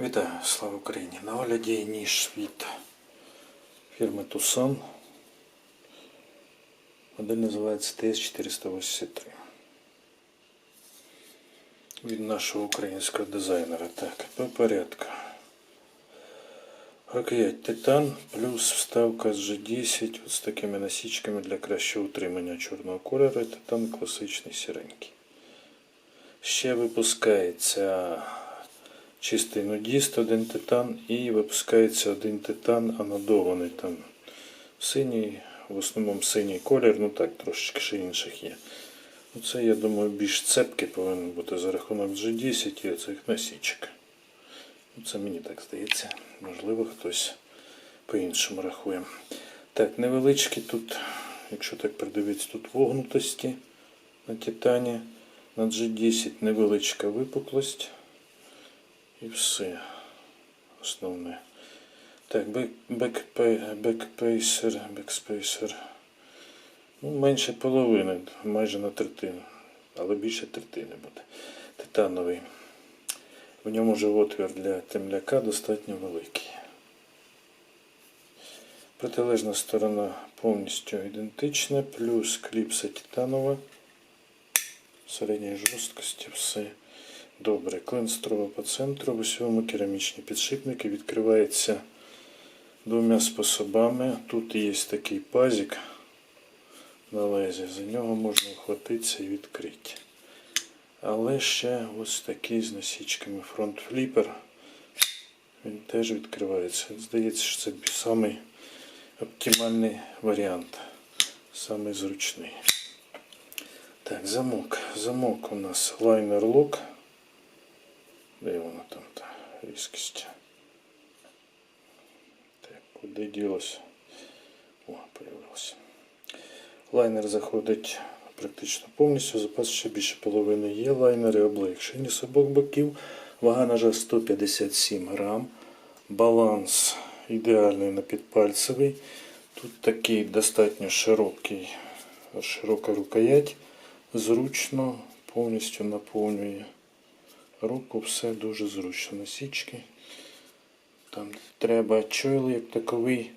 Вітаю, слава Україні! На огляді ніж від фірми Tucson. Модель називається TS483. Від нашого українського дизайнера. Так, по порядку. Рукоять титан плюс вставка з G10 от з такими насічками для кращого утримання чорного кольору. Титан класичний сіренький. Ще випускається чистий нудіст, один титан, і випускається один титан анодований там синій, в основному синій колір, ну так, трошечки ще інших є. Ну, Це, я думаю, більш цепкий повинен бути за рахунок G10 і оцих насічок. Ну, Це мені так здається. Можливо, хтось по-іншому рахує. Так, невеличкі тут, якщо так придивитися, тут вогнутості на титані. На G10 невеличка випуклость. І все. Основне. Так, бек, бекпейсер, бекспейсер. Ну, менше половини, майже на третину. Але більше третини буде. Титановий. В ньому же отвір для темляка достатньо великий. Протилежна сторона повністю ідентична, плюс кліпса титанова. Середньої жорсткості все. Добре, клин строго по центру, в усьому керамічні підшипники відкривається двома способами. Тут є такий пазик на лезі, за нього можна вхватитися і відкрити. Але ще ось такий з насічками фронт-фліпер. Він теж відкривається. Здається, що це самий оптимальний варіант, самий зручний. Так, замок. Замок у нас лайнер лок. Де воно там та різкість? Так, куди ділося? О, появилося. Лайнер заходить практично повністю. Запас ще більше половини є. Лайнери облегшені з обох боків. Вага ножа 157 грам. Баланс ідеальний на підпальцевий. Тут такий достатньо широкий, широка рукоять. Зручно повністю наповнює руку, все дуже зручно. Насічки. Там треба чойл як таковий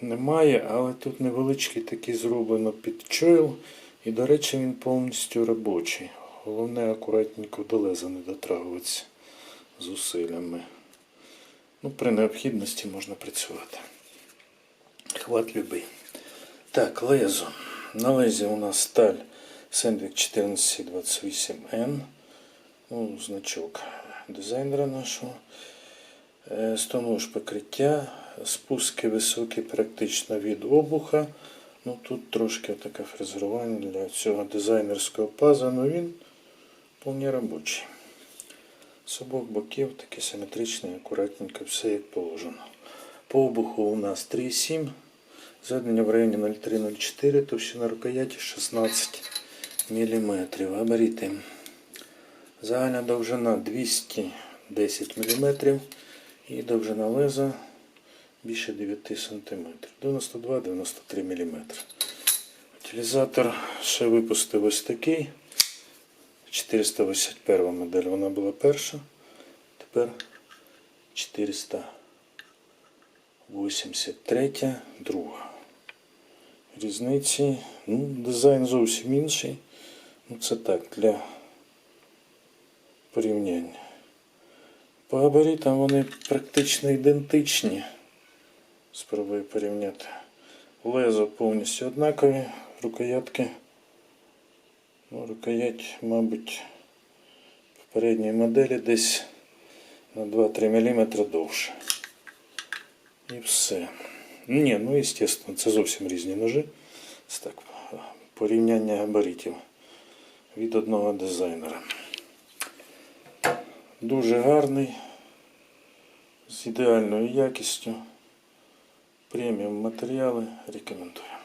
немає, але тут невеличкий такий зроблено під чойл. І, до речі, він повністю робочий. Головне акуратненько до леза не дотрагуватися зусиллями. Ну, при необхідності можна працювати. Хват любий. Так, лезо. На лезі у нас сталь Sandvik 1428N. Ну, значок дизайнера нашого. Е, Стонож покриття. Спуски високі практично від обуха. Ну, тут трошки таке фрезерування для цього дизайнерського паза, але він вполне робочий. З обох боків такий симетричний, акуратненько, все як положено. По обуху у нас 3,7. Зведення в районі 0,3-0,4, товщина рукояті 16 мм. Габарити. Загальна довжина 210 мм і довжина леза більше 9 см. 92-93 мм. Утилізатор ще випустив ось такий. 481 модель вона була перша. Тепер 483 друга. Різниці. Ну, дизайн зовсім інший. Ну, це так, для порівняння. По габаритам вони практично ідентичні. Спробую порівняти. Лезо повністю однакові, рукоятки. Ну, рукоять, мабуть, в передній моделі десь на 2-3 мм довше. І все. Ні, ну, звісно, це зовсім різні ножи. Це так, порівняння габаритів від одного дизайнера. Дуже гарний, з ідеальною якістю. Преміум матеріали рекомендую.